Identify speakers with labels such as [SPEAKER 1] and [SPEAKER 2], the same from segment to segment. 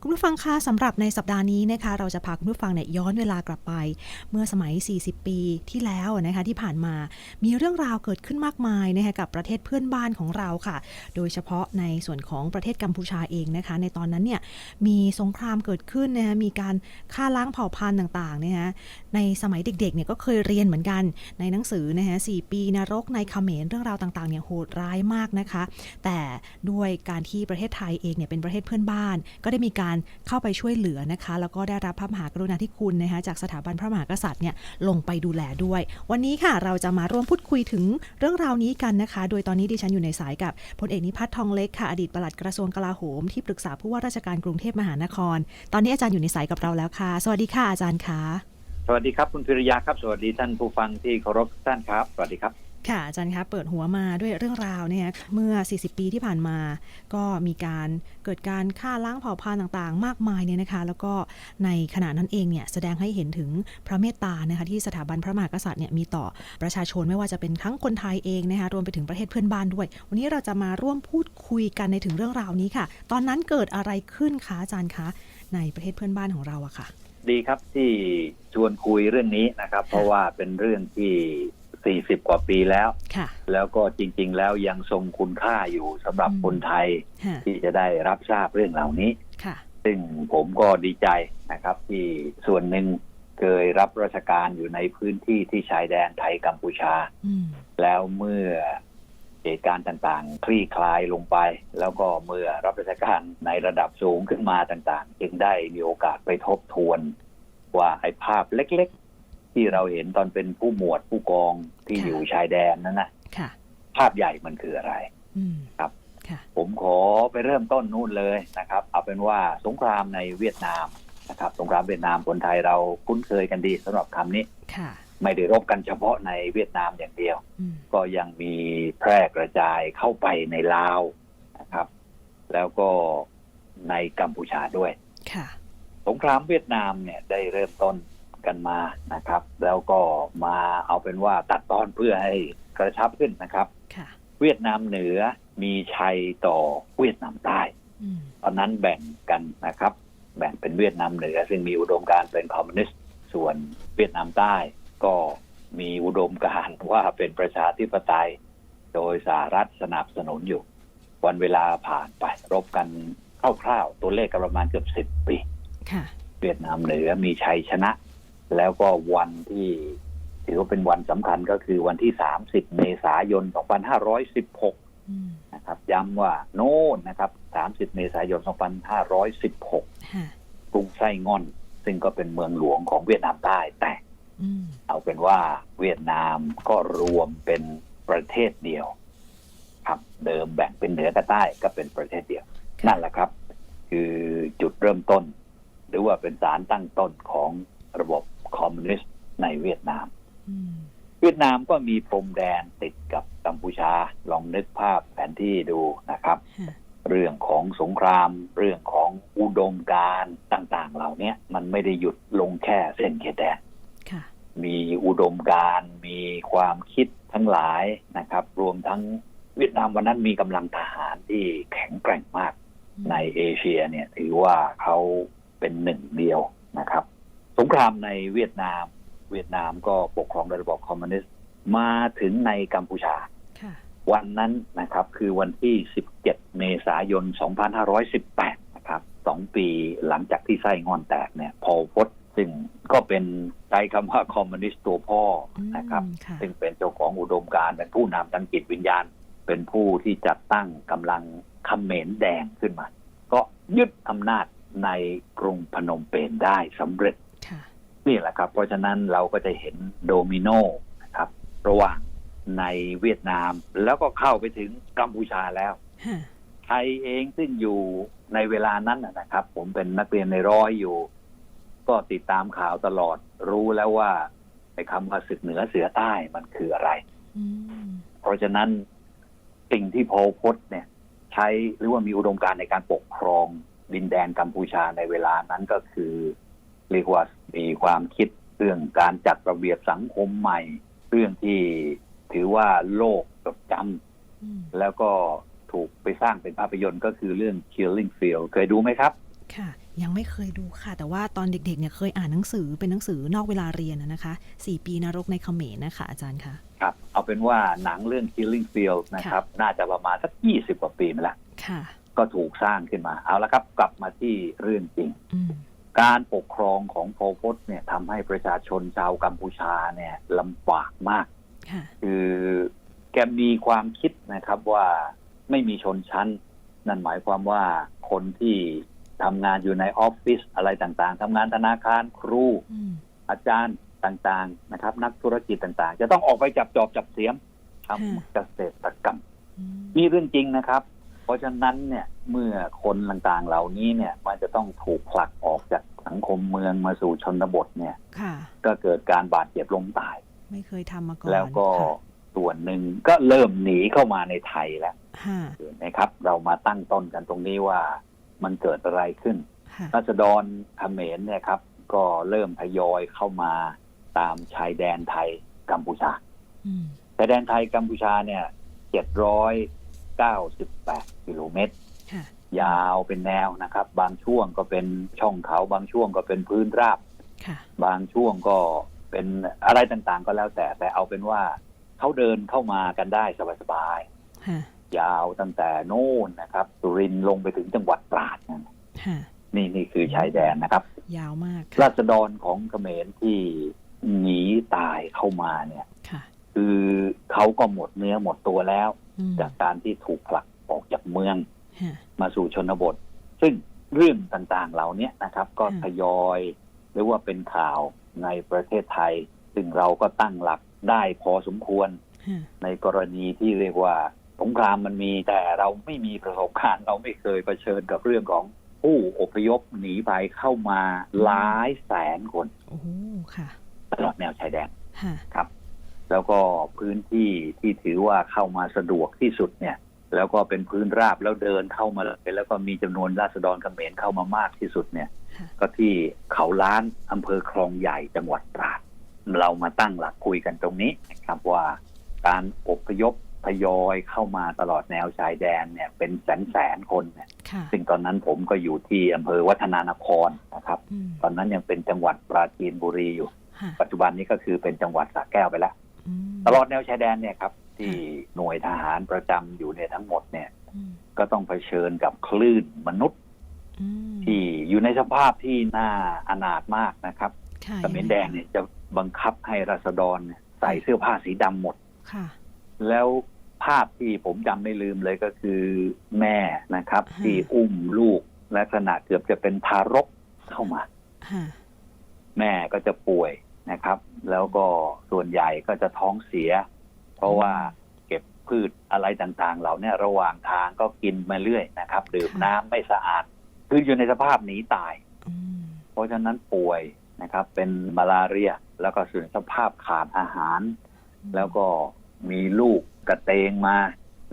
[SPEAKER 1] คุณผู้ฟังคะสำหรับในสัปดาห์นี้นะคะ เราจะพาคุณผู้ฟังเนี่ยย้อนเวลากลับไป เมื่อสมัย 40 ปีที่แล้วนะคะที่ผ่านมามีเรื่องราวเกิดขึ้นมากมายนะคะกับประเทศเพื่อนบ้านของเราค่ะ โดยเฉพาะในส่วนของประเทศกัมพูชาเองนะคะ ในตอนนั้นเนี่ยมีสงครามเกิดขึ้นนะคะมีการฆ่าล้างเผ่าพันธุ์ต่างๆนะคะในสมัยเด็กๆเนี่ยก็เคยเรียนเหมือนกันในหนังสือนะคะสปีนรกในเขมรเรื่องราวต่างๆเนี่ยโหดร้ายมากนะคะ แต่ด้วยการที่ประเทศไทยเองเนี่ยเป็นประเทศเพื่อนบ้าน ก็ได้มีการเข้าไปช่วยเหลือนะคะ แล้วก็ได้รับพระมหากรุณาธิคุณนะคะจากสถาบันพระมหากษัตริย์เนี่ยลงไปดูแลด้วย วันนี้ค่ะเราจะมาร่วมพูดคุยถึงเรื่องราวนี้กันนะคะ โดยตอนนี้ดิฉันอยู่ในสายกับพลเอกนิพัฒน์ทองเล็กค่ะอดีตปลัดกระทรวงกลาโหมที่ปรึกษาผู้ว่าราชการกรุงเทพมหานคร ตอนนี้อาจารย์อยู่ในสายกับเราแล้วค่ะ สวัสดีค่ะอาจารย์ค่ะ
[SPEAKER 2] สวัสดีครับคุณพิริยาครับ สวัสดีท่านผู้ฟังที่เคารพท่านครับ สวัสดีครับ
[SPEAKER 1] ค่ะอาจารย์คะเปิดหัวมาด้วยเรื่องราวเนี่ยเมื่อ 40 ปีที่ผ่านมา ก็มีการเกิดการฆ่าล้างเผ่าพันธุ์ต่างๆ มากมายเนี่ยนะคะ แล้วก็ในขณะนั้นเองเนี่ยแสดงให้เห็นถึงพระเมตตานะคะที่สถาบันพระมหากษัตริย์เนี่ยมีต่อประชาชนไม่ว่าจะเป็นทั้งคนไทยเองนะคะรวมไปถึงประเทศเพื่อนบ้านด้วย วันนี้เราจะมาร่วมพูดคุยกันในถึงเรื่องราวนี้ค่ะ ตอนนั้นเกิดอะไรขึ้นคะอาจารย์คะในประเทศเพื่อนบ้านของเราอะค่ะ
[SPEAKER 2] ดีครับที่ชวนคุยเรื่องนี้นะครับ เพราะว่าเป็นเรื่องที่ 40กว่าปีแล้ว
[SPEAKER 1] ค่ะ
[SPEAKER 2] แล้วก็จริง ๆ แล้วยังทรงคุณค่าอยู่สำหรับ
[SPEAKER 1] อืม
[SPEAKER 2] คนไทย
[SPEAKER 1] ค่ะ
[SPEAKER 2] ที่จะได้รับทราบเรื่องเหล่านี้
[SPEAKER 1] ค่ะ
[SPEAKER 2] ซึ่งผมก็ดีใจนะครับ ที่ส่วนหนึ่งเคยรับราชการอยู่ในพื้นที่ที่ชายแดนไทยกัมพูชา
[SPEAKER 1] อืม
[SPEAKER 2] แล้วเมื่อเหตุการณ์ต่างๆ คลี่คลายลงไป แล้วก็เมื่อรับราชการในระดับสูงขึ้นมาต่างๆ จึงได้มีโอกาสไปทบทวน ว่าไอ้ภาพเล็กๆ ที่เราเห็นตอนเป็นผู้หมวดผู้กองที่
[SPEAKER 1] ค่ะ
[SPEAKER 2] อยู่ชายแดนนั้นนะ
[SPEAKER 1] ค่ะ
[SPEAKER 2] ภาพใหญ่มันคืออะไร
[SPEAKER 1] อืม
[SPEAKER 2] ครับ
[SPEAKER 1] ค่ะ
[SPEAKER 2] ผมขอไปเริ่มต้นนู่นเลยนะครับ เอาเป็นว่าสงครามในเวียดนามนะครับ สงครามเวียดนามคนไทยเราคุ้นเคยกันดีสำหรับคำนี้
[SPEAKER 1] ค่ะ
[SPEAKER 2] ไม่ได้รบกันเฉพาะในเวียดนามอย่างเดียว
[SPEAKER 1] อืม
[SPEAKER 2] ก็ยังมีแพร่กระจายเข้าไปในลาวนะครับ แล้วก็ในกัมพูชาด้วย
[SPEAKER 1] ค่ะ
[SPEAKER 2] สงครามเวียดนามเนี่ยได้เริ่มต้น กันมานะครับ แล้วก็มาเอาเป็นว่าตัดตอนเพื่อให้กระชับขึ้นนะครับ
[SPEAKER 1] ค่ะ
[SPEAKER 2] เวียดนามเหนือมีชัยต่อเวียดนามใต้
[SPEAKER 1] อืม
[SPEAKER 2] ตอนนั้นแบ่งกันนะครับ แบ่งเป็นเวียดนามเหนือ ซึ่งมีอุดมการณ์เป็นคอมมิวนิสต์ส่วนเวียดนามใต้ก็มีอุดมการณ์ว่าเป็นประชาธิปไตย โดยสหรัฐสนับสนุนอยู่ วันเวลาผ่านไปรบกันคร่าวๆตัวเลขก็ประมาณเกือบสิบปี
[SPEAKER 1] ค่ะ
[SPEAKER 2] เวียดนามเหนือมีชัยชนะ แล้วก็วันที่ถือว่าเป็นวันสำคัญก็คือวันที่ 30 เมษายน 2516
[SPEAKER 1] อืม
[SPEAKER 2] นะครับ ย้ำว่าโน่นนะครับ 30 เมษายน 2516
[SPEAKER 1] ค่ะ
[SPEAKER 2] กรุงไส้ง่อน ซึ่งก็เป็นเมืองหลวงของเวียดนามใต้แต่
[SPEAKER 1] อืม
[SPEAKER 2] เอาเป็นว่าเวียดนามก็รวมเป็นประเทศเดียว ครับ เดิมแบ่งเป็นเหนือกับใต้ก็เป็นประเทศเดียว นั่นแหละครับ คือจุดเริ่มต้น หรือว่าเป็นสารตั้งต้นของระบบค อมมิวนิสต์ในเวียดนาม
[SPEAKER 1] อืม
[SPEAKER 2] เวียดนามก็มีพรมแดนติดกับกัมพูชา ลองนึกภาพแผนที่ดูนะครับ
[SPEAKER 1] ค่ะ
[SPEAKER 2] เรื่องของสงคราม เรื่องของอุดมการณ์ต่าง ๆ เหล่านี้มันไม่ได้หยุดลงแค่เส้นเขตแดน
[SPEAKER 1] ค่ะ
[SPEAKER 2] มีอุดมการณ์มีความคิดทั้งหลายนะครับ รวมทั้งเวียดนามวันนั้นมีกำลังทหารที่แข็งแกร่งมากในเอเชียเนี่ยถือว่าเขาเป็นหนึ่งเดียวนะครับ สงครามในเวียดนาม เวียดนามก็ปกครองโดยระบอบคอมมิวนิสต์มาถึงในกัมพูชา
[SPEAKER 1] ค่ะ
[SPEAKER 2] วันนั้นนะครับคือวันที่ 17 เมษายน 2518 นะครับสองปีหลังจากที่ไส้งอนแตกเนี่ย พอลพศซึ่งก็เป็นใช้คำว่าคอมมิวนิสต์ตัวพ่อนะครับ
[SPEAKER 1] อืมค่ะ
[SPEAKER 2] ซึ่งเป็นเจ้าของอุดมการณ์เป็นผู้นำทางจิตวิญญาณ เป็นผู้ที่จัดตั้งกำลังเขมรแดงขึ้นมา ก็ยึดอำนาจในกรุงพนมเปญได้สำเร็จ
[SPEAKER 1] ค่ะ
[SPEAKER 2] นี่แหละครับ เพราะฉะนั้นเราก็จะเห็นโดมิโนนะครับ ระหว่างในเวียดนามแล้วก็เข้าไปถึงกัมพูชาแล้ว
[SPEAKER 1] ฮะ
[SPEAKER 2] ไทยเองซึ่งอยู่ในเวลานั้นนะนะครับ ผมเป็นนักเรียนในร้อยอยู่ ก็ติดตามข่าวตลอดรู้แล้วว่าไอ้คำว่าศึกเหนือเสือใต้มันคืออะไร
[SPEAKER 1] อืม
[SPEAKER 2] เพราะฉะนั้นเหสิ่งที่โพลพจน์เนี่ย ใช้หรือว่ามีอุดมการณ์ในการปกครองดินแดนกัมพูชาในเวลานั้นก็คือ เรียกว่ามีความคิดเรื่องการจัดระเบียบสังคมใหม่ เรื่องที่ถือว่าโลกจดจ
[SPEAKER 1] อืมำ
[SPEAKER 2] แล้วก็ถูกไปสร้างเป็นภาพยนตร์ก็คือเรื่อง Killing Field เคยดูไหมครับ
[SPEAKER 1] ค่ะ ยังไม่เคยดูค่ะ แต่ว่าตอนเด็กๆเนี่ยเคยอ่านหนังสือเป็นหนังสือนอกเวลาเรียนนะนะคะสี่ปีนรกในเขมรนะคะอาจารย์คะ
[SPEAKER 2] ครับ เอาเป็นว่าหนังเรื่อง Killing Field นะครับ น่าจะประมาณสักยี่สิบกว่าปีมาแล้ว
[SPEAKER 1] ค่ะ
[SPEAKER 2] ก็ถูกสร้างขึ้นมา เอาละครับ กลับมาที่เรื่องจริง
[SPEAKER 1] อืม
[SPEAKER 2] การปกครองของโพลพจน์เนี่ยทำให้ประชาชนชาวกัมพูชาเนี่ยลำบากมาก
[SPEAKER 1] ค่ะ
[SPEAKER 2] คือแกมีความคิดนะครับว่าไม่มีชนชั้น นั่นหมายความว่าคนที่ทำงานอยู่ในออฟฟิศอะไรต่างๆทำงานธนาคารครู
[SPEAKER 1] อืม
[SPEAKER 2] อาจารย์ต่างๆนะครับ นักธุรกิจต่างๆ จะต้องออกไปจับจอบจับเสียมทำเกษตรกรรม
[SPEAKER 1] อืม
[SPEAKER 2] นี่เรื่องจริงนะครับ เพราะฉะนั้นเนี่ยเมื่อคนต่างๆเหล่านี้เนี่ยมันจะต้องถูกผลักออกจากสังคมเมืองมาสู่ชนบทเนี่ย
[SPEAKER 1] ค่ะ
[SPEAKER 2] ก็เกิดการบาดเจ็บล้มตาย
[SPEAKER 1] ไม่เคยทำมาก่อน
[SPEAKER 2] แล้วก็
[SPEAKER 1] ค่ะ
[SPEAKER 2] ส่วนหนึ่งก็เริ่มหนีเข้ามาในไทยแล้ว
[SPEAKER 1] ค่ะ
[SPEAKER 2] เห็นไหมครับ เรามาตั้งต้นกันตรงนี้ว่ามันเกิดอะไรขึ้น
[SPEAKER 1] ค่ะ
[SPEAKER 2] รัษฎรเขมรเนี่ยครับ ก็เริ่มทยอยเข้ามาตามชายแดนไทยกัมพูชา
[SPEAKER 1] อืม
[SPEAKER 2] ชายแดนไทยกัมพูชาเนี่ยเจ็ดร้อยเก้าสิบแปดกิโลเมตร
[SPEAKER 1] ค่ะ
[SPEAKER 2] ยาวเป็นแนวนะครับ บางช่วงก็เป็นช่องเขา บางช่วงก็เป็นพื้นราบ
[SPEAKER 1] ค่ะ
[SPEAKER 2] บางช่วงก็เป็นอะไรต่างๆ ก็แล้วแต่ แต่เอาเป็นว่าเขาเดินเข้ามากันได้สบาย
[SPEAKER 1] ค่ะ
[SPEAKER 2] ๆยาวตั้งแต่โน่นนะครับสุรินทร์ลงไปถึงจังหวัดตราดนั่น
[SPEAKER 1] ค่ะ
[SPEAKER 2] นี่นี่คือชายแดนนะครับ
[SPEAKER 1] ยาวมาก
[SPEAKER 2] รา
[SPEAKER 1] ค่ะ
[SPEAKER 2] ษฎรของเขมรที่หนีตายเข้ามาเนี่ย
[SPEAKER 1] ค่ะ
[SPEAKER 2] คือเขาก็หมดเนื้อหมดตัวแล้ว
[SPEAKER 1] อืม
[SPEAKER 2] จากการที่ถูกผลักออกจากเมือง
[SPEAKER 1] ค่ะ
[SPEAKER 2] มาสู่ชนบท ซึ่งเรื่องต่างๆเหล่านี้นะครับ ก็
[SPEAKER 1] อืม
[SPEAKER 2] ทยอย หรือว่าเป็นข่าวในประเทศไทย ซึ่งเราก็ตั้งหลักได้พอสมควร
[SPEAKER 1] ค่ะ
[SPEAKER 2] ในกรณีที่เรียกว่าสงครามมันมีแต่เราไม่มีประสบการณ์เราไม่เคยเผชิญกับเรื่องของผู้อพยพหนีภัยเข้ามาหลายแสนคน
[SPEAKER 1] โอ้โหค่ะ
[SPEAKER 2] ตลอดแนวชายแดน
[SPEAKER 1] ค่ะ
[SPEAKER 2] ครับ แล้วก็พื้นที่ที่ถือว่าเข้ามาสะดวกที่สุดเนี่ย แล้วก็เป็นพื้นราบแล้วเดินเข้ามาเลยแล้วก็มีจำนวนราษฎรเขมรเข้ามามากที่สุดเนี่ย
[SPEAKER 1] ค่ะ
[SPEAKER 2] ก็ที่เขาล้านอำเภอคลองใหญ่จังหวัดตราดเรามาตั้งหลักคุยกันตรงนี้นะครับว่าการอพยพทยอยเข้ามาตลอดแนวชายแดนเนี่ย เป็นแสนแสนๆคนเนี่ย
[SPEAKER 1] ค่ะ
[SPEAKER 2] ซึ่งตอนนั้นผมก็อยู่ที่อำเภอวัฒนานครนะครับ
[SPEAKER 1] อืม
[SPEAKER 2] ตอนนั้นยังเป็นจังหวัดปราจีนบุรีอยู่
[SPEAKER 1] ค่ะ
[SPEAKER 2] ปัจจุบันนี้ก็คือเป็นจังหวัดสระแก้วไปแล้ว
[SPEAKER 1] อืม
[SPEAKER 2] ตลอดแนวชายแดนเนี่ยครับ ที่หน่วยทหารประจำอยู่เนี่ยทั้งหมดเนี่ย
[SPEAKER 1] อืม
[SPEAKER 2] ก็ต้องเผชิญกับคลื่นมนุษย์
[SPEAKER 1] อืม
[SPEAKER 2] ที่อยู่ในสภาพที่น่าอนาถมากนะครับ
[SPEAKER 1] ค่ะ
[SPEAKER 2] เขมรแดงเนี่ยจะบังคับให้รัษฎรเนี่ยใส่เสื้อผ้าสีดำหมด
[SPEAKER 1] ค่ะ
[SPEAKER 2] แล้วภาพที่ผมจำไม่ลืมเลยก็คือแม่นะครับ
[SPEAKER 1] ฮะ
[SPEAKER 2] ที่อุ้มลูกลักษณะเกือบจะเป็นทารกเข้ามา
[SPEAKER 1] ค่ะ
[SPEAKER 2] แม่ก็จะป่วย นะครับ แล้วก็ส่วนใหญ่ก็จะท้องเสีย เพราะว่าเก็บพืชอะไรต่างๆ เหล่าเนี้ระหว่างทางก็กินมาเรื่อยนะครับดื่มน้ำไม่สะอาด คืออยู่ในสภาพหนีตาย
[SPEAKER 1] อืม
[SPEAKER 2] เพราะฉะนั้นป่วยนะครับ เป็นมาลาเรีย แล้วก็ส่วนสภาพขาดอาหาร แล้วก็มีลูกกระเตงมา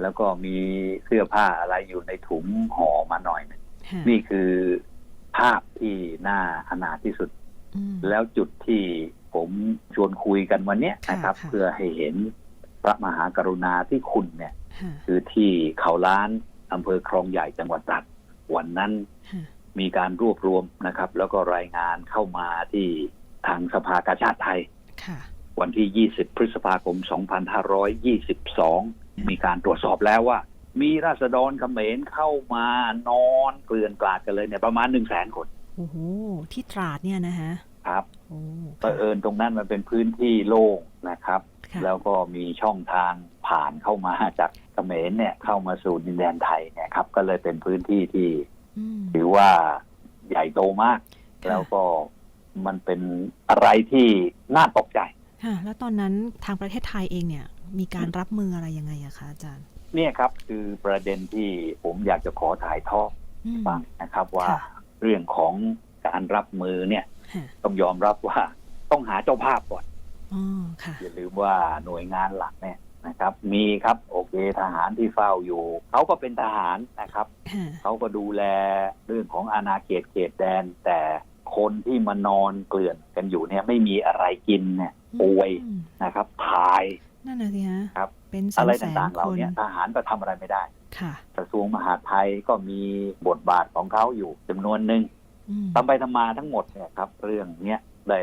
[SPEAKER 2] แล้วก็มีเสื้อผ้าอะไรอยู่ในถุงห่อมาหน่อยหนึ่ง
[SPEAKER 1] ค่ะ
[SPEAKER 2] นี่คือภาพที่น่าอนาถที่สุด
[SPEAKER 1] อืม
[SPEAKER 2] แล้วจุดที่ ผมชวนคุยกันวันเนี้ย
[SPEAKER 1] ค่ะ
[SPEAKER 2] นะครับ
[SPEAKER 1] ค่ะ
[SPEAKER 2] เพื่อให้เห็นพระมหากรุณาที่คุณเนี่ย
[SPEAKER 1] ค่ะ
[SPEAKER 2] คือที่เขาล้านอำเภอคลองใหญ่จังหวัดตราดวันนั้น
[SPEAKER 1] ค่ะ
[SPEAKER 2] มีการรวบรวมนะครับ แล้วก็รายงานเข้ามาที่ทางสภากาชาติไทย
[SPEAKER 1] ค่ะ
[SPEAKER 2] วันที่ 20 พฤษภาคม 2522 มีการตรวจสอบแล้วว่า มีราษฎรเขมรเข้ามานอนเกลื่อนกลาดกันเลยเนี่ยประมาณ 1 0 0 0 0แสนคน
[SPEAKER 1] โอ้โห ที่ตราดเนี่ยนะฮะ
[SPEAKER 2] ครับ
[SPEAKER 1] โอ้
[SPEAKER 2] เผอิญตรงนั้นมันเป็นพื้นที่โล่งนะครับ
[SPEAKER 1] ค่ะ
[SPEAKER 2] แล้วก็มีช่องทางผ่านเข้ามาจากเขมรเนี่ยเข้ามาสู่ดินแดนไทยเนี่ยครับ ก็เลยเป็นพื้นที่ที่
[SPEAKER 1] อืม
[SPEAKER 2] ถือว่าใหญ่โตมาก
[SPEAKER 1] ค่ะ
[SPEAKER 2] แล้วก็มันเป็นอะไรที่น่าตกใจ
[SPEAKER 1] ค่ะแล้วตอนนั้นทางประเทศไทยเองเนี่ย มีการรับมืออะไรยังไงอะคะอาจารย์
[SPEAKER 2] เนี่ยครับคือประเด็นที่ผมอยากจะขอถ่ายทอด
[SPEAKER 1] อืม
[SPEAKER 2] ฟังนะครับ ว่า
[SPEAKER 1] ค่ะ
[SPEAKER 2] เรื่องของการรับมือเนี่ย
[SPEAKER 1] ค่ะ
[SPEAKER 2] ต้องยอมรับว่าต้องหาเจ้าภาพก่อน
[SPEAKER 1] อ๋อค่ะ
[SPEAKER 2] อย่าลืมว่าหน่วยงานหลักเนี่ยนะครับ มีครับโอเคทหารที่เฝ้าอยู่เขาก็เป็นทหารนะครับ
[SPEAKER 1] ค่ะ
[SPEAKER 2] เขาก็ดูแลเรื่องของอาณาเขตเขตแดน แต่คนที่มานอนเกลื่อนกันอยู่เนี่ย ไม่มีอะไรกินเนี่ยป่วย
[SPEAKER 1] อืม
[SPEAKER 2] นะครับทาย
[SPEAKER 1] นั่นน่ะสิฮะ
[SPEAKER 2] ครับ
[SPEAKER 1] เป็นแส
[SPEAKER 2] อะไร
[SPEAKER 1] นแสน
[SPEAKER 2] ต่างๆ
[SPEAKER 1] ค
[SPEAKER 2] เหล่านเนี้ทหารก็ทำอะไรไม่ได้
[SPEAKER 1] ค่ะ
[SPEAKER 2] กระทรวงมหาดไทยก็มีบทบาทของเขาอยู่จำนวนหนึ่ง
[SPEAKER 1] อืม
[SPEAKER 2] ทำไปทำมาทั้งหมดเนี่ยครับ เรื่องเนี้ยได้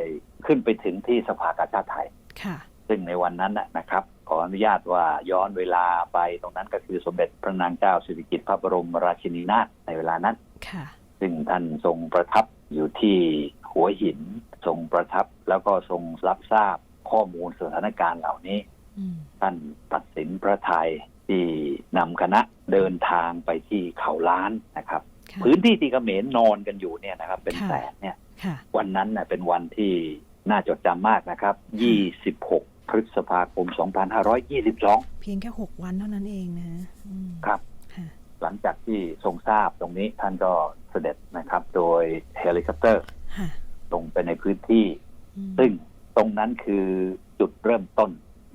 [SPEAKER 2] ขึ้นไปถึงที่สภากาชาติไทย
[SPEAKER 1] ค่ะ
[SPEAKER 2] ซึ่งในวันนั้นนะนะครับ ขออนุญาตว่าย้อนเวลาไปตรงนั้นก็คือสมเด็จพระนางเจ้าสิริกิติ์พระบรมราชินีนาถในเวลานั้น
[SPEAKER 1] ค่ะ
[SPEAKER 2] ซึ่งท่านทรงประทับอยู่ที่หัวหินทรงประทับแล้วก็ทรงรับทราบข้อมูลสถานการณ์เหล่านี้
[SPEAKER 1] อืม
[SPEAKER 2] ท่านตัดสินพระทัยที่นำคณะเดินทางไปที่เขาล้านนะครับ
[SPEAKER 1] ค่ะ
[SPEAKER 2] พื้นที่ที่เขมรนอนกันอยู่เนี่ยนะครับ เป็น
[SPEAKER 1] ค่ะ
[SPEAKER 2] แสนเนี่ย
[SPEAKER 1] ค่ะ
[SPEAKER 2] วันนั้นน่ะเป็นวันที่น่าจดจำมากนะครับ 26 พฤษภาคม 2522
[SPEAKER 1] เพียงแค่หกวันเท่านั้นเองนะฮะอืม
[SPEAKER 2] ครับ
[SPEAKER 1] ค่ะ
[SPEAKER 2] หลังจากที่ทรงทราบตรงนี้ท่านก็เสด็จนะครับ โดยเฮลิคอปเตอร์
[SPEAKER 1] ค่ะ
[SPEAKER 2] ลงไปในพื้นที่
[SPEAKER 1] อืม
[SPEAKER 2] ซึ่งตรงนั้นคือจุดเริ่มต้น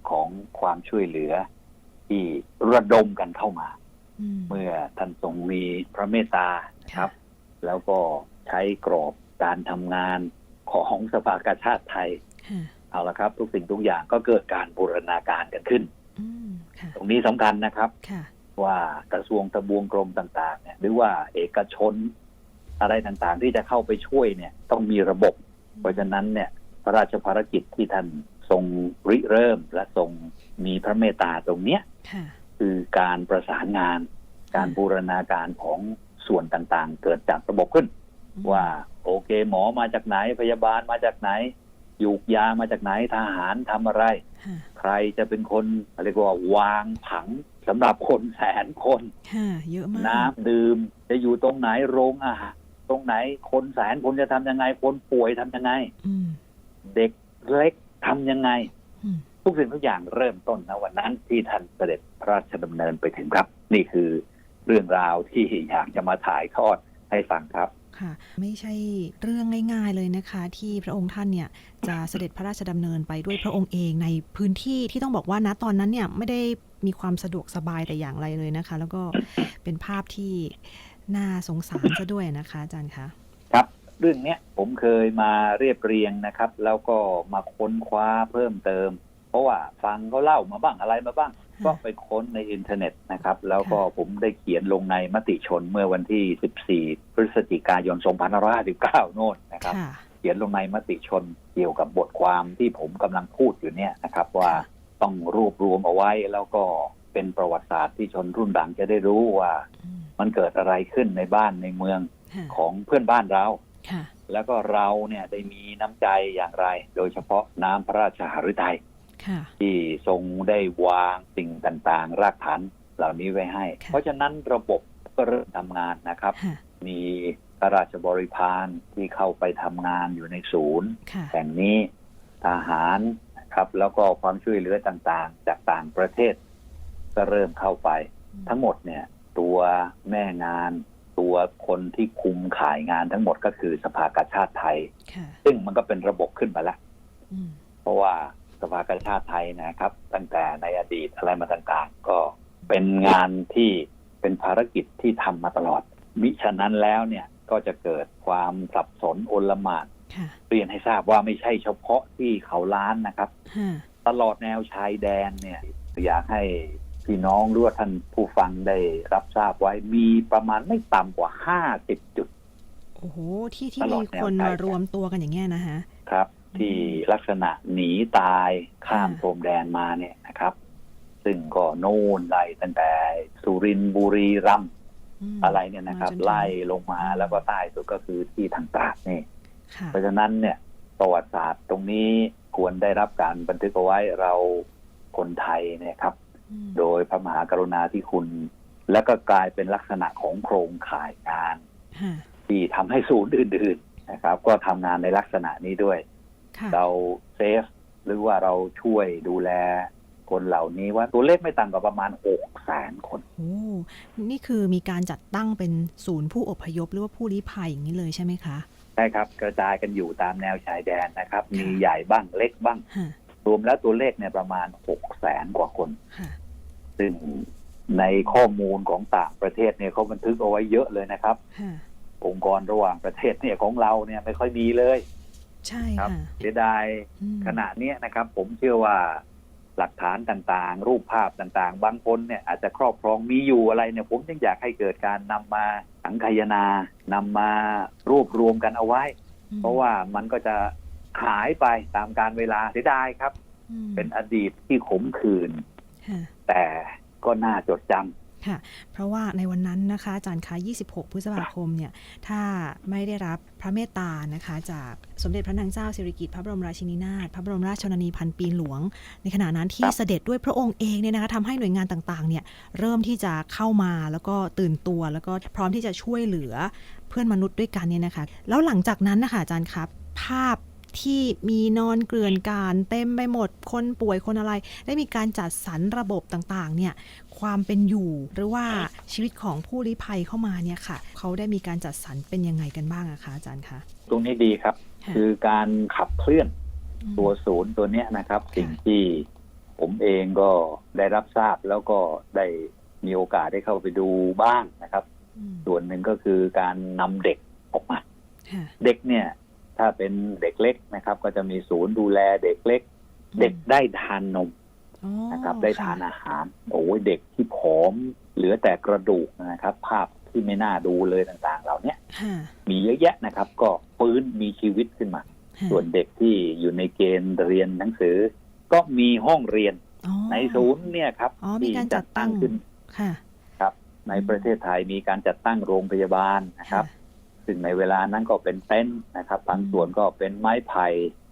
[SPEAKER 2] ของความช่วยเหลือที่ระดมกันเข้ามา
[SPEAKER 1] อืม
[SPEAKER 2] เมื่อท่านทรงมีพระเมตตาครับ
[SPEAKER 1] ค่ะ
[SPEAKER 2] แล้วก็ใช้กรอบการทำงานของสภากาชาติไทย
[SPEAKER 1] ค่ะ
[SPEAKER 2] เอาละครับ ทุกสิ่งทุกอย่างก็เกิดการบูรณาการกันขึ้น
[SPEAKER 1] อืมค่ะ
[SPEAKER 2] ตรงนี้สำคัญนะครับ
[SPEAKER 1] ค่ะ
[SPEAKER 2] ว่ากระทรวงทบวงกรมต่างๆเนี่ยหรือว่าเอกชนอะไรต่างๆ ที่จะเข้าไปช่วยเนี่ย ต้องมีระบบ เพราะฉะนั้นเนี่ย พระราชภารกิจที่ท่านทรงริเริ่มและทรงมีพระเมตตาตรงเนี้ย
[SPEAKER 1] ค่ะ
[SPEAKER 2] คือการประสานงาน การบูรณาการของส่วนต่างๆ เกิดจากระบบขึ้น
[SPEAKER 1] อืม
[SPEAKER 2] ว่าโอเค หมอมาจากไหนพยาบาลมาจากไหนยูกยามาจากไหนทหารทำอะไร
[SPEAKER 1] ค่ะ
[SPEAKER 2] ใครจะเป็นคนเรียกว่าวางผังสำหรับคนแสนคน
[SPEAKER 1] ค่ะเยอะมาก
[SPEAKER 2] น้ำดื่มจะอยู่ตรงไหนโรงอาหารตรงไหนคนแสนคนจะทำยังไง คนป่วยทำยังไง
[SPEAKER 1] อืม
[SPEAKER 2] เด็กเล็กทำยังไง
[SPEAKER 1] อืม
[SPEAKER 2] ทุกสิ่งทุกอย่างเริ่มต้นนะวันนั้นที่ท่านเสด็จพระราชดำเนินไปถึงครับ นี่คือเรื่องราวที่อยากจะมาถ่ายทอดให้ฟังครับ
[SPEAKER 1] ค่ะไม่ใช่เรื่องง่าย ๆเลยนะคะ ที่พระองค์ท่านเนี่ยจะเสด็จพระราชดำเนินไปด้วยพระองค์เองในพื้นที่ที่ต้องบอกว่าณตอนนั้นเนี่ยไม่ได้มีความสะดวกสบายแต่อย่างไรเลยนะคะ แล้วก็เป็นภาพที่น่าสงสารซะด้วยนะคะอาจารย์คะ
[SPEAKER 2] ครับ เรื่องเนี้ยผมเคยมาเรียบเรียงนะครับ แล้วก็มาค้นคว้าเพิ่มเติม เพราะว่าฟังเขาเล่ามาบ้างอะไรมาบ้าง ก็ไปค้นในอินเทอร์เน็ตนะครับ แล้วก็ผมได้เขียนลงในมติชนเมื่อวันที่ 14 พฤศจิกายน 2559 โน่นนะครับ
[SPEAKER 1] ค่ะ
[SPEAKER 2] เขียนลงในมติชนเกี่ยวกับบทความที่ผมกำลังพูดอยู่เนี่ยนะครับ ว่าต้องรวบรวมเอาไว้แล้วก็เป็นประวัติศาสตร์ที่ชนรุ่นหลังจะได้รู้ว่า
[SPEAKER 1] อืม
[SPEAKER 2] มันเกิดอะไรขึ้นในบ้านในเมือง
[SPEAKER 1] ค่ะ
[SPEAKER 2] ของเพื่อนบ้านเรา
[SPEAKER 1] ค่ะ
[SPEAKER 2] แล้วก็เราเนี่ยได้มีน้ำใจอย่างไร โดยเฉพาะน้ำพระราชหฤทัย
[SPEAKER 1] ค่ะ
[SPEAKER 2] ที่ทรงได้วางสิ่งต่างๆ รากฐานเหล่านี้ไว้ให้
[SPEAKER 1] ค่ะ
[SPEAKER 2] เพราะฉะนั้นระบบก็เริ่มทำงานนะครับ
[SPEAKER 1] ค่ะ
[SPEAKER 2] มีพระราชบริพารที่เข้าไปทำงานอยู่ในศูนย์
[SPEAKER 1] ค่ะ
[SPEAKER 2] แห่งนี้ทหารนะครับ แล้วก็ความช่วยเหลือต่างๆ จากต่างประเทศ ก็เริ่มเข้าไป ทั้งหมดเนี่ย ตัวแม่งานตัวคนที่คุมข่ายงานทั้งหมดก็คือสภากาชาติไทย
[SPEAKER 1] ค่ะ
[SPEAKER 2] ซึ่งมันก็เป็นระบบขึ้นมาแล้ว
[SPEAKER 1] อืม
[SPEAKER 2] เพราะว่า สภากาชาติไทยนะครับ ตั้งแต่ในอดีตอะไรมาต่างๆ ก็เป็นงานที่เป็นภารกิจที่ทำมาตลอด มิฉะนั้นแล้วเนี่ยก็จะเกิดความสับสนโอลหมาน
[SPEAKER 1] ค่ะ
[SPEAKER 2] เรียนให้ทราบว่าไม่ใช่เฉพาะที่เขาล้านนะครับ
[SPEAKER 1] ค่ะ
[SPEAKER 2] ตลอดแนวชายแดนเนี่ยอยากให้พี่น้องหรือว่าท่านผู้ฟังได้รับทราบไว้มีประมาณไม่ต่ำกว่าห้าสิบจุด
[SPEAKER 1] โอ้โห ที่ที่
[SPEAKER 2] ตลอ
[SPEAKER 1] มี
[SPEAKER 2] ดแนว
[SPEAKER 1] คน
[SPEAKER 2] ชายแดน
[SPEAKER 1] มารวมตัวกันอย่างเงี้ยนะคะ
[SPEAKER 2] ครับ ที่ลักษณะหนีตายข้าม
[SPEAKER 1] ค่ะ
[SPEAKER 2] พรมแดนมาเนี่ยนะครับ ซึ่งก็โน่นไล่ตั้งแต่สุรินทร์บุรีรัมย์
[SPEAKER 1] ม
[SPEAKER 2] อะไรเนี่ยนะครับ
[SPEAKER 1] มาจนถึง
[SPEAKER 2] ไล่ลงมาแล้วก็ใต้สุดก็คือที่ทางตราดนี่
[SPEAKER 1] ค่ะ
[SPEAKER 2] เพราะฉะนั้นเนี่ยประวัติศาสตร์ตรงนี้ควรได้รับการบันทึกเอาไว้เราคนไทยเนี่ยครับ
[SPEAKER 1] อืม
[SPEAKER 2] โดยพระมหากรุณาธิคุณ และก็กลายเป็นลักษณะของโครงข่ายงาน
[SPEAKER 1] ค่ะ
[SPEAKER 2] ที่ทำให้ศูนย์อื่น ๆนะครับ ก็ทำงานในลักษณะนี้ด้วย
[SPEAKER 1] ค่ะ
[SPEAKER 2] เราเซฟหรือว่าเราช่วยดูแลคนเหล่านี้ว่าตัวเลขไม่ต่ำกว่าประมาณหกแสนคน
[SPEAKER 1] โอ้นี่คือมีการจัดตั้งเป็นศูนย์ผู้อพยพหรือว่าผู้ลี้ภัยอย่างนี้เลยใช่ไหมคะ
[SPEAKER 2] ใช่ครับ กระจายกันอยู่ตามแนวชายแดนนะครับ
[SPEAKER 1] ค่ะ
[SPEAKER 2] มีใหญ่บ้างเล็กบ้าง
[SPEAKER 1] ฮะ
[SPEAKER 2] รวมแล้วตัวเลขเนี่ยประมาณหกแสนกว่าคน
[SPEAKER 1] ค่ะ
[SPEAKER 2] ซึ่งในข้อมูลของต่างประเทศเนี่ยเขาบันทึกเอาไว้เยอะเลยนะครับ
[SPEAKER 1] ค่ะ
[SPEAKER 2] องค์กรระหว่างประเทศเนี่ยของเราเนี่ยไม่ค่อยมีเลย
[SPEAKER 1] ใช่
[SPEAKER 2] ครับ
[SPEAKER 1] ค่ะ
[SPEAKER 2] เสียดาย
[SPEAKER 1] อืม
[SPEAKER 2] ขณะเนี้ยนะครับ ผมเชื่อว่าหลักฐานต่างๆ รูปภาพต่างๆ บางคนเนี่ยอาจจะครอบครองมีอยู่อะไรเนี่ย ผมยังอยากให้เกิดการนำมาสังคายนานำมารวบรวมกันเอาไว้
[SPEAKER 1] อืม
[SPEAKER 2] เพราะว่ามันก็จะหายไปตามการเวลาเสียดายครับ
[SPEAKER 1] อืม
[SPEAKER 2] เป็นอดีตที่ขมขื่น
[SPEAKER 1] ค่ะ
[SPEAKER 2] แต่ก็น่าจดจำ
[SPEAKER 1] ค่ะ เพราะว่าในวันนั้นนะคะอาจารย์คะ26 พฤษภาคมเนี่ย ถ้าไม่ได้รับพระเมตตานะคะ จากสมเด็จพระนางเจ้าสิริกิติ์พระบรมราชินีนาถพระบรมราชชนนีพันปีหลวง ในขณะนั้นที่เสด็จด้วยพระองค์เองเนี่ยนะคะทำให้หน่วยงานต่างๆ เนี่ยเริ่มที่จะเข้ามาแล้วก็ตื่นตัว แล้วก็พร้อมที่จะช่วยเหลือเพื่อนมนุษย์ด้วยกันเนี่ยนะคะ แล้วหลังจากนั้นนะคะอาจารย์ครับภาพที่มีนอนเกลื่อนกาดเต็มไปหมดคนป่วยคนอะไร ได้มีการจัดสรรระบบต่างๆ เนี่ย ความเป็นอยู่ หรือว่าชีวิตของผู้ลี้ภัยเข้ามาเนี่ยค่ะ เขาได้มีการจัดสรรเป็นยังไงกันบ้างอะคะอาจารย์คะ
[SPEAKER 2] ตรงนี้ดีครับ
[SPEAKER 1] ค่ะ
[SPEAKER 2] คือการขับเคลื่อน
[SPEAKER 1] ม
[SPEAKER 2] ตัวศูนย์ตัวเนี้ยนะครับ
[SPEAKER 1] ค่ะ
[SPEAKER 2] สิ่งที่ผมเองก็ได้รับทราบแล้วก็ได้มีโอกาสได้เข้าไปดูบ้างนะครับ
[SPEAKER 1] อืม
[SPEAKER 2] ส่วนหนึ่งก็คือการนำเด็กออกมา
[SPEAKER 1] ค่ะ
[SPEAKER 2] เด็กเนี่ย ถ้าเป็นเด็กเล็กนะครับ ก็จะมีศูนย์ดูแลเด็กเล็ก เด็กได้ทานนม
[SPEAKER 1] อ๋อ
[SPEAKER 2] นะครับได้ทาน
[SPEAKER 1] ค่ะ
[SPEAKER 2] อาหาร โอ้ยเด็กที่ผอมเหลือแต่กระดูกนะครับ ภาพที่ไม่น่าดูเลยต่างๆ เหล่าเนี้ย
[SPEAKER 1] ค่ะ
[SPEAKER 2] มีเยอะแยะนะครับ ก็ฟื้นมีชีวิตขึ้นมา
[SPEAKER 1] ค่ะ
[SPEAKER 2] ส่วนเด็กที่อยู่ในเกณฑ์เรียนหนังสือ ก็มีห้องเรียน
[SPEAKER 1] อ๋อ
[SPEAKER 2] ในศูนย์เนี่ยครับ
[SPEAKER 1] อ๋อมี
[SPEAKER 2] ที่
[SPEAKER 1] การจั
[SPEAKER 2] จั
[SPEAKER 1] ด
[SPEAKER 2] ด
[SPEAKER 1] ตั้
[SPEAKER 2] ตั้
[SPEAKER 1] ง
[SPEAKER 2] งขึ้น
[SPEAKER 1] ค่ะ
[SPEAKER 2] ครับ ในประเทศไทยมีการจัดตั้งโรงพยาบาลนะครับ ซึ่งในเวลานั้นก็เป็นเต็นท์นะครับบางส่วนก็เป็นไม้ไผ่
[SPEAKER 1] อืม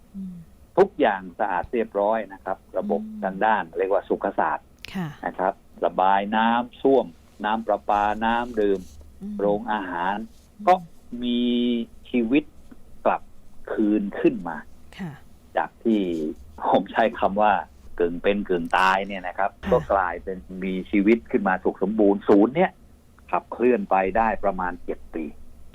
[SPEAKER 2] ทุกอย่างสะอาดเรียบร้อยนะครับ ระบบ
[SPEAKER 1] อืม
[SPEAKER 2] ทางด้านเรียกว่าสุขศาสตร์
[SPEAKER 1] ค่ะ
[SPEAKER 2] นะครับ ระบายน้ำส้วม น้ำประปาน้ำดื่ม
[SPEAKER 1] อืม
[SPEAKER 2] โรงอาหาร ก็มีชีวิตกลับคืนขึ้นมา
[SPEAKER 1] ค่ะ
[SPEAKER 2] จากที่ผมใช้คำว่ากึ่งเป็นกึ่งตายเนี่ยนะครับ
[SPEAKER 1] ค่ะ
[SPEAKER 2] ก็กลายเป็นมีชีวิตขึ้นมาสุขสมบูรณ์ศูนย์เนี่ยขับเคลื่อนไปได้ประมาณเจ็ดปี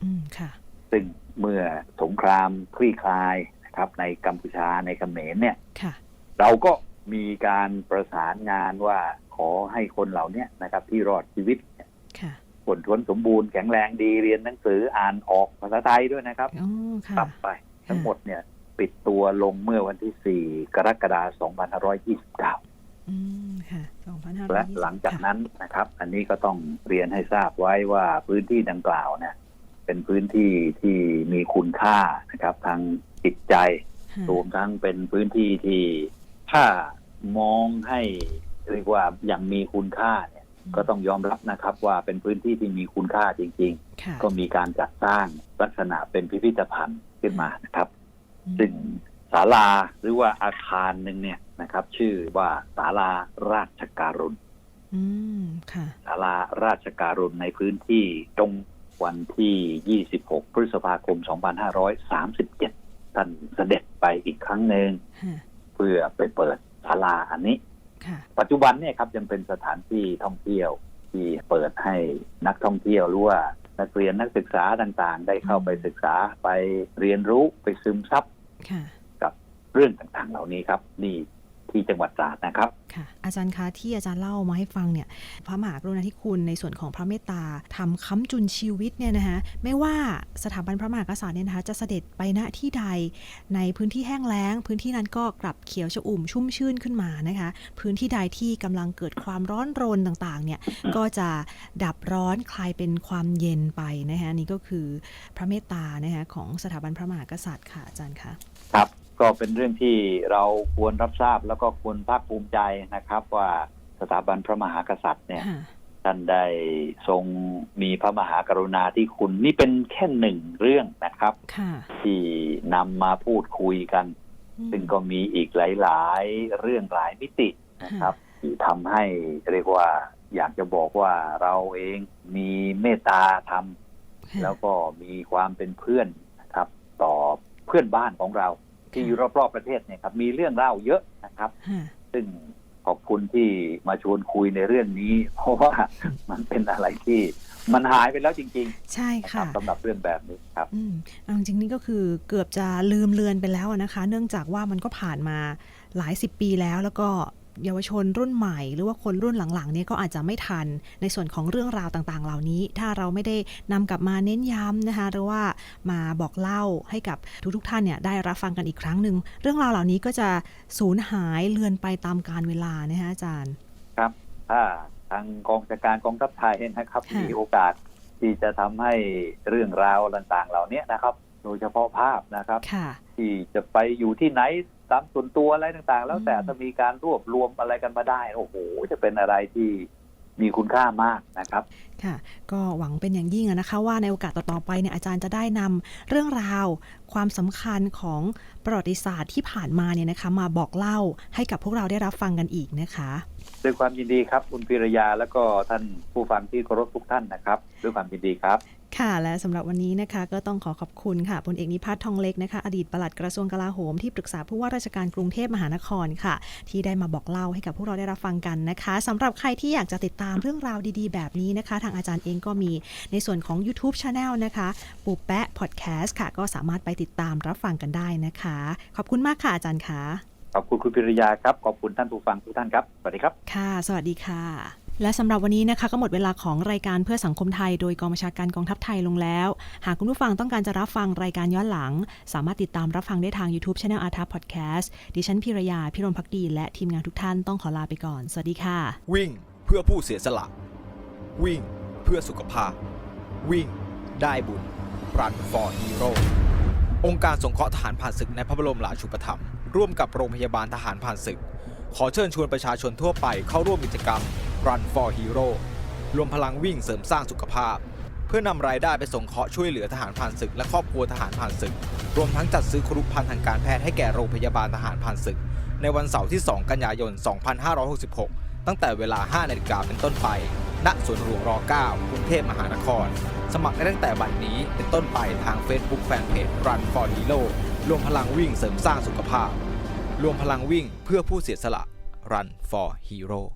[SPEAKER 1] อืมค่ะ
[SPEAKER 2] ซึ่งเมื่อสงครามคลี่คลาย นะครับในกัมพูชาในเขมรเนี่ย
[SPEAKER 1] ค่ะ
[SPEAKER 2] เราก็มีการประสานงานว่าขอให้คนเหล่าเนี้นะครับ ที่รอดชีวิตเนี่ย
[SPEAKER 1] ค่ะ
[SPEAKER 2] ผลทวนสมบูรณ์แข็งแรงดีเรียนหนังสืออ่านออกภาษาไทยด้วยนะครับ
[SPEAKER 1] อ๋อค่ะ
[SPEAKER 2] กลับไปทั้งหมดเนี่ย ปิดตัวลงเมื่อวันที่ 4 กรกฎาคม 2529
[SPEAKER 1] อืมค่ะสองพันห้าร้อย
[SPEAKER 2] และหลังจากนั้นนะครับ อันนี้ก็ต้องเรียนให้ทราบไว้ว่าพื้นที่ดังกล่าวเนี่ย เป็นพื้นที่ที่มีคุณค่านะครับ ทางจิตใจรวมทั้งเป็นพื้นที่ที่ถ้ามองให้เรียกว่าอย่างมีคุณค่าเนี่ย ก็ต้องยอมรับนะครับ ว่าเป็นพื้นที่ที่มีคุณค่าจริง
[SPEAKER 1] ค่ะ
[SPEAKER 2] ๆก็มีการจัดสร้างลักษณะเป็นพิพิธภัณฑ์ขึ้นมานะครับ
[SPEAKER 1] อืม
[SPEAKER 2] ซึ่งศาลาหรือว่าอาคารหนึ่งเนี่ยนะครับ ชื่อว่าศาลาราชการุณ
[SPEAKER 1] อืมค่ะ
[SPEAKER 2] ศาลาราชการุณในพื้นที่ตรง วันที่ 26 พฤษภาคม 2537 ท่านเสด็จไปอีกครั้งหนึ่ง
[SPEAKER 1] ค่ะ
[SPEAKER 2] เพื่อไปเปิดศาลาอันนี้
[SPEAKER 1] ค่ะ
[SPEAKER 2] ปัจจุบันเนี่ยครับยังเป็นสถานที่ท่องเที่ยวที่เปิดให้นักท่องเที่ยวหรือว่านักเรียนนักศึกษาต่างๆ ได้เข้าไปศึกษาไปเรียนรู้ไปซึมซับ
[SPEAKER 1] ค่ะ
[SPEAKER 2] กับเรื่องต่างๆ เหล่านี้ครับ นี่ ที่จังหวัดตราดนะครับ
[SPEAKER 1] ค่ะอาจารย์คะที่อาจารย์เล่ามาให้ฟังเนี่ยพระมหากรุณาธิคุณในส่วนของพระเมตตาทำค้ำจุนชีวิตเนี่ยนะคะไม่ว่าสถาบันพระมหากษัตริย์เนี่ยนะคะจะเสด็จไปณที่ใด ในพื้นที่แห้งแล้ง พื้นที่นั้นก็กลับเขียวชอุ่มชุ่มชื่นขึ้นมานะคะพื้นที่ใดที่กำลังเกิดความร้อนรนต่างๆเนี่ยก็จะดับร้อนคลายเป็นความเย็นไปนะคะนี่ก็คือพระเมตตานะคะของสถาบันพระมหากษัตริย์ค่ะอาจารย์คะ
[SPEAKER 2] ครับ ก็เป็นเรื่องที่เราควรรับทราบแล้วก็ควรภาคภูมิใจนะครับ ว่าสถาบันพระมหากษัตริย์เนี่ย
[SPEAKER 1] ค่ะ
[SPEAKER 2] ท่านได้ทรงมีพระมหากรุณาธิคุณนี่เป็นแค่หนึ่งเรื่องนะครับ
[SPEAKER 1] ค่ะ
[SPEAKER 2] ที่นำมาพูดคุยกัน
[SPEAKER 1] อืม
[SPEAKER 2] ซึ่งก็มีอีกหลาย ๆ เรื่องหลายมิตินะครับ ที่ทำให้เรียกว่าอยากจะบอกว่าเราเองมีเมตตาธรรม
[SPEAKER 1] ค่ะ
[SPEAKER 2] แล้วก็มีความเป็นเพื่อนนะครับ ต่อเพื่อนบ้านของเรา ที่อยู่รอบๆประเทศเนี่ยครับมีเรื่องเล่าเยอะนะครับ
[SPEAKER 1] ค่ะ
[SPEAKER 2] ซึ่งขอบคุณที่มาชวนคุยในเรื่องนี้ เพราะว่ามันเป็นอะไรที่มันหายไปแล้วจริง
[SPEAKER 1] ใช่
[SPEAKER 2] ๆนะครั
[SPEAKER 1] ค่ะ
[SPEAKER 2] บสำหรับเรื่องแบบนี้ครับ
[SPEAKER 1] อืมเอาจริงๆนี่ก็คือเกือบจะลืมเลือนไปแล้วอะนะคะ เนื่องจากว่ามันก็ผ่านมาหลายสิบปีแล้วแล้วก็ เยาวชนรุ่นใหม่ หรือว่าคนรุ่นหลังๆเนี่ยก็อาจจะไม่ทัน ในส่วนของเรื่องราวต่างๆ เหล่านี้ ถ้าเราไม่ได้นำกลับมาเน้นย้ำนะคะหรือว่ามาบอกเล่าให้กับทุกๆท่านเนี่ยได้รับฟังกันอีกครั้งหนึ่งเรื่องราวเหล่านี้ก็จะสูญหายเลือนไปตามกาลเวลานะคะอาจารย์
[SPEAKER 2] ครับถ้าทางกองจัดการกองทัพไทยนะครับ
[SPEAKER 1] ค่ะ
[SPEAKER 2] มีโอกาสที่จะทำให้เรื่องราวต่างๆ เหล่านี้นะครับ โดยเฉพาะภาพนะครับ
[SPEAKER 1] ค่ะ
[SPEAKER 2] ที่จะไปอยู่ที่ไหนตามส่วนตัวอะไรต่างๆ แล้วแต่
[SPEAKER 1] อืม
[SPEAKER 2] ถ้ามีการรวบรวมอะไรกันมาได้ โอ้โห จะเป็นอะไรที่มีคุณค่ามากนะครับ
[SPEAKER 1] ค่ะ ก็หวังเป็นอย่างยิ่งอะนะคะ ว่าในโอกาสต่อๆไปเนี่ยอาจารย์จะได้นำเรื่องราว ความสำคัญของประวัติศาสตร์ที่ผ่านมาเนี่ยนะคะ มาบอกเล่าให้กับพวกเราได้รับฟังกันอีกนะคะ
[SPEAKER 2] ด้วยความยินดีครับ คุณพิรยา แล้วก็ท่านผู้ฟังที่เคารพทุกท่านนะครับ ด้วยความยินดีครับ
[SPEAKER 1] ค่ะ และสำหรับวันนี้นะคะก็ต้องขอขอบคุณค่ะพลเอกนิพัฒน์ทองเล็กนะคะ อดีตปลัดกระทรวงกลาโหมที่ปรึกษาผู้ว่าราชการกรุงเทพมหานครค่ะ ที่ได้มาบอกเล่าให้กับพวกเราได้รับฟังกันนะคะสำหรับใครที่อยากจะติดตามเรื่องราวดีๆ แบบนี้นะคะ ทางอาจารย์เองก็มีในส่วนของ YouTube Channel นะคะปูแปะพอดแคสต์ค่ะ ก็สามารถไปติดตามรับฟังกันได้นะคะ ขอบคุณมากค่ะอาจารย์คะ
[SPEAKER 2] ขอบคุณคุณพิรยาครับ ขอบคุณท่านผู้ฟังทุกท่านครับ สวัสดีครับ
[SPEAKER 1] ค่ะ สวัสดีค่ะ และสำหรับวันนี้นะคะก็หมดเวลาของรายการเพื่อสังคมไทย โดยกองบัญชาการกองทัพไทยลงแล้ว หากคุณผู้ฟังต้องการจะรับฟังรายการย้อนหลัง สามารถติดตามรับฟังได้ทาง YouTube Channel a r t a p Podcast ดิฉันพิรยาพิรมพักดี และทีมงานทุกท่านต้องขอลาไปก่อน สวัสดีค่ะ
[SPEAKER 3] วิ่งเพื่อผู้เสียสละ วิ่งเพื่อสุขภาพ วิ่ง ได้บุญ Run for Hero องค์การสงเคราะห์ทหารผ่านศึกในพระบรมราชูปถัมภ์ร่วมกับโรงพยาบาลทหารผ่านศึก ขอเชิญชวนประชาชนทั่วไปเข้าร่วมกิจกรรม Run for Hero รวมพลังวิ่งเสริมสร้างสุขภาพ เพื่อนำรายได้ไปส่งเคราะห์ช่วยเหลือทหารผ่านศึกและครอบครัวทหารผ่านศึก รวมทั้งจัดซื้อครุภัณฑ์ทางการแพทย์ให้แก่โรงพยาบาลทหารผ่านศึก ในวันเสาร์ที่ 2 กันยายน 2566 ตั้งแต่เวลา 5 นาฬิกาเป็นต้นไป ณ สวนหลวงร9กรุงเทพมหานคร สมัครได้ตั้งแต่บัดนนี้เป็นต้นไปทาง Facebook Fanpage Run for Hero รวมพลังวิ่งเสริมสร้างสุขภาพ รวมพลังวิ่งเพื่อผู้เสียสละ Run for Hero